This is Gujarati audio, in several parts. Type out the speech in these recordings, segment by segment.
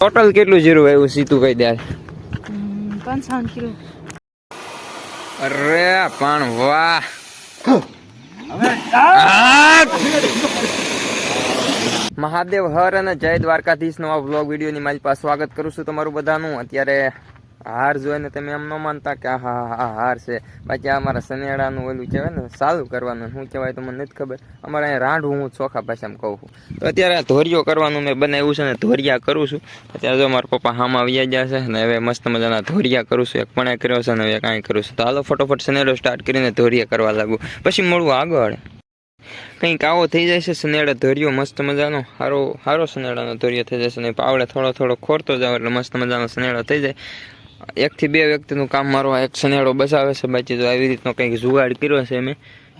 ટોટલ કેટલું જીરું આવ્યું સીતું કહી દે? પંચાવન કિલો અરે, પણ વાહ. મહાદેવ હર અને જય દ્વારકાધીશ નવા વ્લોગ વિડીયોની મારી પાસે સ્વાગત કરું છું તમારું બધાનું. અત્યારે હાર જોઈને તમે એમ ન માનતા કે હા હાર છે. બાકી અમારા શનેડાનું ઓલું કહેવાય ને સારું કરવાનું. શું કહેવાય તો મને નથી ખબર. અમારે અહીંયા રાંઢું હું ચોખા ભાષામાં કહું છું. તો અત્યારે આ ધોરિયો કરવાનું મેં બનાવ્યું છે ને, ધોરિયા કરું છું. અત્યારે જો મારા પપ્પા હામાં વ્યા ગયા છે ને, હવે મસ્ત મજાના ધોરિયા કરું છું. એક પણ કર્યો છે ને, હવે કાંઈ કરું છું. તો હાલો ફટોફટ સનેડો સ્ટાર્ટ કરીને ધોરિયા કરવા લાગુ. પછી મળવું આગળ. કંઈક આવો થઈ જાય છે સનેડો ધોરિયો, મસ્ત મજાનો સારો સારો સનેડાનો ધોરિયો થઈ જશે ને, પાવડે થોડો થોડો ખોરતો જાવ એટલે મસ્ત મજાનો સનેડો થઈ જાય. એકથી બે વ્યક્તિનું કામ મારો એક સનેડો બસાવે છે બાકી તો આવી રીતનો કંઈક જુગાડ કર્યો છે મેં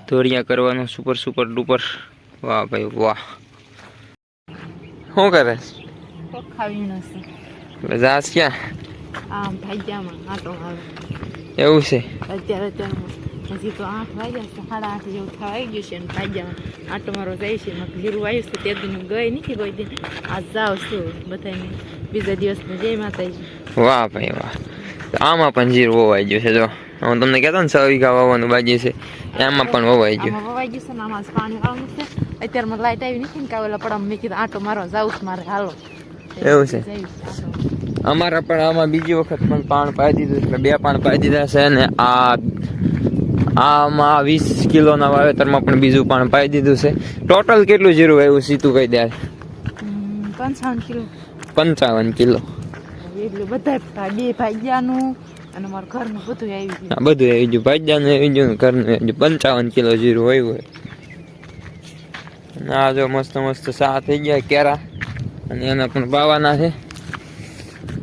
ધોરિયા કરવાનો સુપર સુપર ડુપર વાહ ભાઈ વાહ. શું કરે? જાસ ક્યાં? એવું છે? અત્યારે હજી તો આઠ વાગ્યા છે સાડા આઠ જેવું થવા ગયું છે અને ભાગ્યામાં આટો મારો જાય છે મેં જીરું આવ્યું છે તે દિન ગઈ નથી કોઈ દિન. આજ જાવ છું બધાને બીજા દિવસને જય માતાજી. વાહ ભાઈ વાહ. આમાં પણ જીરું વવાઈ ગયું છે જો. હું તમને કહેતો ને છ વીઘા વાવવાનું બાજી છે એમાં પણ વવાઈ ગયું. વવાઈ ગયું છે ને આમાં પાણી વાળવાનું છે. અત્યારમાં લાઈટ આવી નથી ને કાવેલા પણ મેં કીધું આટો મારો જાઉં મારે હાલો. એવું છે? અમારા પણ આમાં બીજી વખત પણ પાણ પાઈ દીધું એટલે બે પાણ પાઈ દીધા છે ને આ આમાં વીસ કિલોના વાવેતરમાં પણ બીજું પાણ પાઈ દીધું છે. ટોટલ કેટલું જીરું આવ્યું સીતું કહી દે. પંચાવન કિલો. પંચાવન કિલો. એટલું બધા બે ભાગ્યાનું. અને મારા ઘરનું બધું આવી ગયું. બધું આવી ગયું. ભાજ્યાનું આવી ગયું ઘરનું આવી ગયું. પંચાવન કિલો જીરું હોય અને આ જો મસ્ત મસ્ત સા થઈ ગયા કેરા. અને એના પણ પાવાના છે.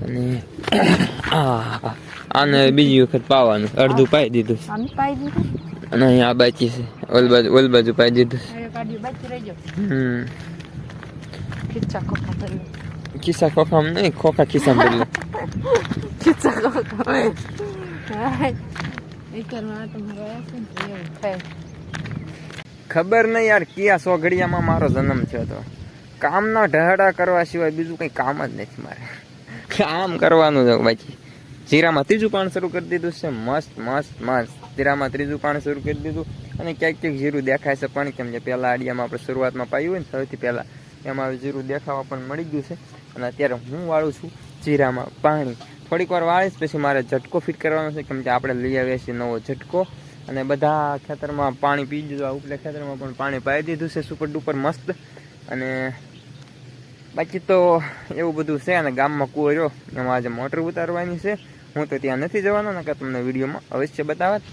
અને આને બીજી વખત પાવાનું. અડધું પાઈ દીધું પાઈ દીધું? અને અહીંયા આ બાકી છે. ઓલ બાજુ ઓલ બાજુ પાઈ દીધું હમ. ખિસ્સા ખોખામાં નહીં ખોખા ખિસ્સા બદલે થાય ખબર નહીં યાર, કયા સોઘડિયામાં મારો જન્મ થયો હતો કામના ઢહડા કરવા સિવાય બીજું કંઈ કામ જ નથી મારે. કામ કરવાનું છે બાકી. જીરામાં ત્રીજું પાણ શરૂ કરી દીધું છે. મસ્ત મસ્ત મસ્ત. જીરામાં ત્રીજું પાણ શરૂ કરી દીધું. અને ક્યાંક ક્યાંક જીરું દેખાય છે, પણ કેમ કે પહેલાં આડિયામાં આપણે શરૂઆતમાં પાયું હોય ને, સૌથી પહેલાં એમાં જીરું દેખાવા પણ મળી ગયું છે. અને અત્યારે હું વાળું છું જીરામાં પાણી. થોડીક વાર વાળીશ, પછી મારે ઝટકો ફિટ કરવાનો છે, કેમ કે આપણે લઈ આવીએ છીએ નવો ઝટકો. અને બધા ખેતરમાં પાણી પી દીધું આ ઉપલા ખેતરમાં પણ પાણી પાઈ દીધું છે સુપર ડુપર મસ્ત. અને બાકી તો એવું બધું છે, અને ગામમાં કૂવો રહ્યો, એમાં આજે મોટર ઉતારવાની છે. હું તો ત્યાં નથી જવાનો ને તમને વિડીયોમાં અવશ્ય બતાવત.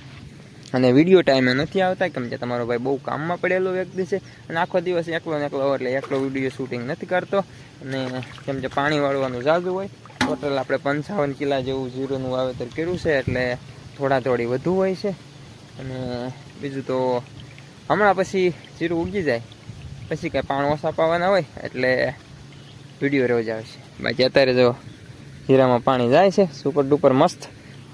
અને વીડિયો ટાઈમે નથી આવતા, કેમ કે તમારો ભાઈ બહુ કામમાં પડેલો વ્યક્તિ છે. અને આખો દિવસ એકલો ને એકલો, એટલે એકલો વીડિયો શૂટિંગ નથી કરતો. અને કેમ કે પાણી વાળવાનું જાજુ હોય ટોટલ આપણે પંચાવન કિલા જેવું જીરુંનું વાવેતર કર્યું છે, એટલે થોડા થોડી વધુ હોય છે. અને બીજું તો હમણાં પછી જીરું ઉગી જાય. પછી કાંઈ પાણ ઓછા પાવાના હોય, એટલે વીડિયો રોજ આવશે બાકી અત્યારે જો જીરામાં પાણી જાય છે, સુપર ડુપર મસ્ત.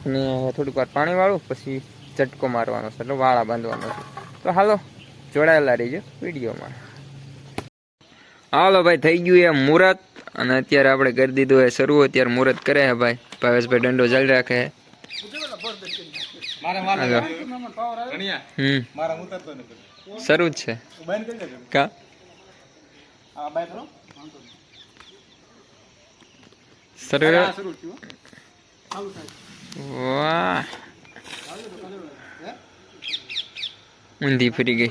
અને થોડીક વાર પાણી વાળું, પછી ઝટકો મારવાનો છે, એટલે વાળા બાંધવાનો છે. તો હાલો, જોડાયેલા રહીજો વિડીયોમાં. હાલો ભાઈ, થઈ ગયું એ મુહૂર્ત અને અત્યારે આપણે કરી દીધું એ શરૂ અત્યારે મુહૂર્ત કરે હે ભાઈ. ભાવેશભાઈ દંડો ચાલી રાખે હે. હમ. શરૂ જ છે. કા? શરૂ વાહ. ઊંધી ફરી ગઈ.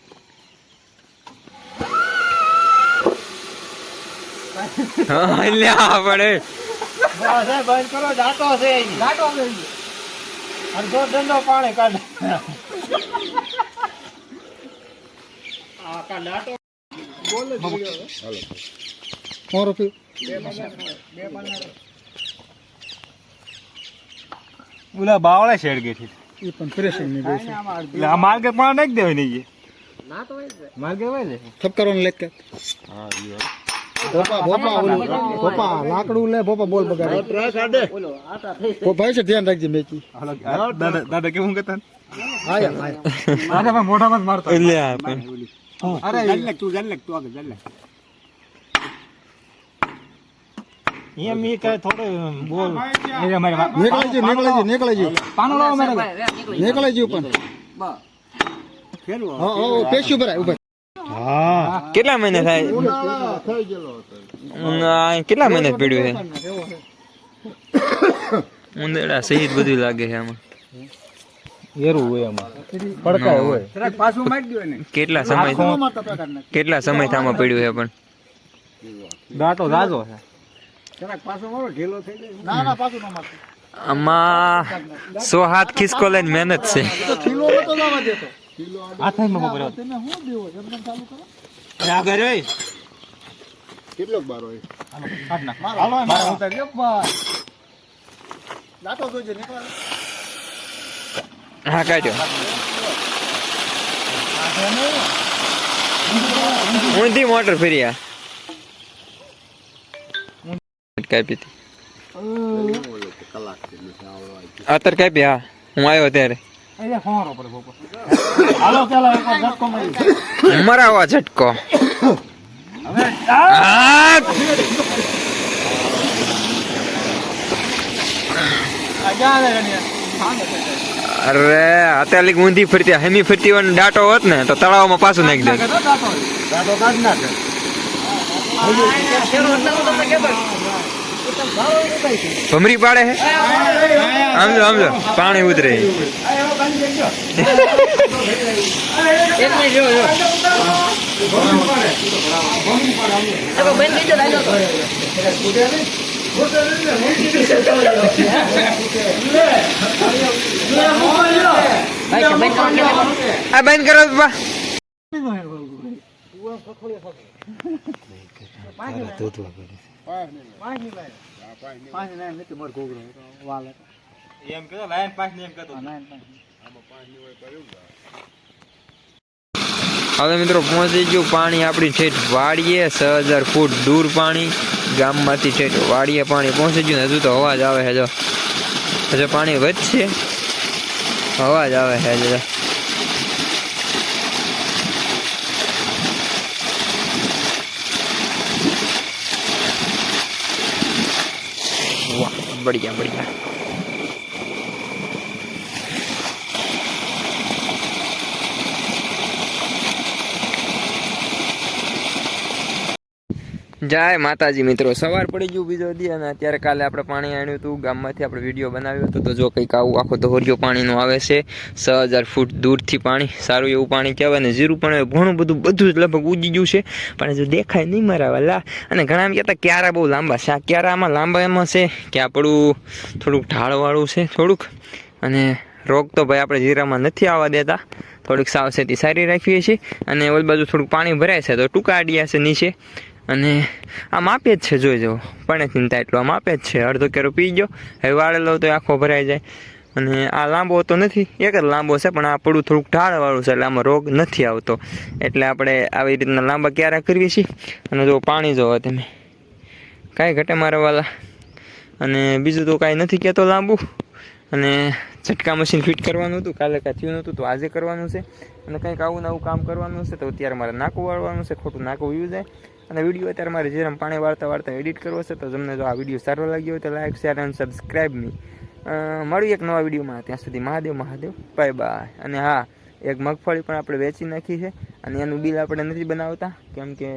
છે હા લ્યા પડે બોલા બાવળા શેડ ગઈ છે એ પણ પ્રેશરની ગઈ છે એટલે આ માર્ગે પણ નાખી દેવાય નહીં માર્ગે હોય ને? ઠપકારો હા કે ભોપા ભોપા ઓલું. ભોપા લાકડું લે ભોપા બોલ બગાડે. ભોપા છે ધ્યાન રાખજે મેચી દાદા દાદા કેવું કહેતા આયા આયા દાદા મોઢામાં મારતો. એટલે આ પણ. અરે એમ ઈ કાંઈ થોડું બોલ. એ અમારે વા- નીકળે છે નીકળે છે પાનો લાવો મારે નીકળે છે પણ. હા હા પેશી ઉપર આય ઉપર હા કેટલા મહિને થાય? ના, કેટલા મહિને પીડ્યું છે? ઉંદરડા સહિત બધું લાગે છે આમાં. એરું હોય આમાં. પડકાય હોય. કેટલા સમય કેટલા સમય થામાં પડ્યું છે પણ? દાંતો જાજો છે. ના ના પાછું ના મારતો આમાં સો હાથ ખિસકો લઈને મહેનત છે. માં બપોરે તમે શું દેવો એમને ચાલુ કરો આગળ હોય કેટલો બાર હોય કાઢ નાખ હાલો મારો ઉતાર લે બા દાતો જોજે નીકળે હા કાઢ્યો ઊંધી મોટર ફરી આ કાપી હતી અત્યારે કાપી હા હું આવ્યો ત્યારે મરાવા ઝટકો અરે અત્યારે ઊંધી ફરતી હેમી ફરતી હોય ને દાંટો હોત ને તો તળાવમાં પાછું નાખી દે દાંતો કાઢ નાખે. ભમરી પાડે હે? સમજો સમજો પાણી ઉતરે. આ બંધ કરો પપ્પા હવે મિત્રો પહોંચી ગયું પાણી આપણી ઠેઠ વાડીએ, છ હજાર ફૂટ દૂર પાણી, ગામમાંથી ઠેઠ વાડીએ પાણી પહોંચી ગયું. હજુ તો અવાજ આવે છે, જો. હજુ પાણી વધશે? અવાજ આવે છે હજુ તો. વાહ જય માતાજી મિત્રો, સવાર પડી ગયું બીજો દી અને અત્યારે કાલે આપણે પાણી આણ્યું હતું, ગામમાંથી આપણે વીડિયો બનાવ્યો હતો, તો જો કંઈક આવું આખો ધોરિયો પાણીનું આવે છે, છ હજાર ફૂટ દૂરથી પાણી, સારું એવું પાણી કહેવાય ને, જીરું પણ ઘણું બધું બધું જ લગભગ ઉજી ગયું છે, પણ જો દેખાય નહીં મારા વાલા. અને ઘણા એમ કહેતા ક્યારા બહુ લાંબા છે, આ ક્યારામાં લાંબા એમાં છે કે આપણું થોડુંક ઢાળવાળું છે, થોડુંક. અને રોગ તો ભાઈ આપણે જીરામાં નથી આવવા દેતા, થોડીક સાવચેતી સારી રાખીએ છીએ, અને ઓલ બાજુ થોડુંક પાણી ભરાય છે, તો ટૂંકા અડિયા છે નીચે. અને આ માપે જ છે, જોઈ જવો પણ ચિંતા એટલું આ માપે જ છે. અડધો કેરો પી ગયો. હવે વાળેલો તો આખો ભરાઈ જાય. અને આ લાંબો તો નથી. એક જ લાંબો છે, પણ આ પડું થોડુંક ઢાળવાળું છે, એટલે આમાં રોગ નથી આવતો. એટલે આપણે આવી રીતના લાંબા ક્યારે કરીએ છીએ? અને જો પાણી જોવો તમે. કાંઈ ઘટે મારા વાલા અને બીજું તો કાંઈ નથી કહેતો લાંબુ. અને ઝટકા મશીન ફિટ કરવાનું હતું. કાલે કાંઈ થયું નહોતું, તો આજે કરવાનું છે. અને કંઈક આવું નવું કામ કરવાનું છે, તો અત્યારે મારે નાકું વાળવાનું છે. ખોટું નાકું વ્યૂ જાય. અને વીડિયો અત્યારે મારે જેમ પાણી વાળતા વાળતા એડિટ કરવો છે, તો તમને જો આ વીડિયો સારો લાગ્યો હોય તો લાઈક શેર અને સબસ્ક્રાઈબ મી મળ્યું એક નવા વિડીયોમાં. ત્યાં સુધી મહાદેવ મહાદેવ. બાય બાય અને હા, એક મગફળી પણ આપણે વેચી નાખી છે, અને એનું બિલ આપણે નથી બનાવતા, કેમ કે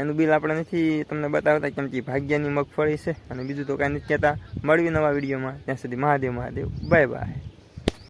એનું બિલ આપણે નથી તમને બતાવતા, કેમ કે ભાગ્યની મગફળી છે, અને બીજું તો કાંઈ નથી કહેતા. મળવી નવા વિડીયોમાં. ત્યાં સુધી મહાદેવ મહાદેવ. Bye bye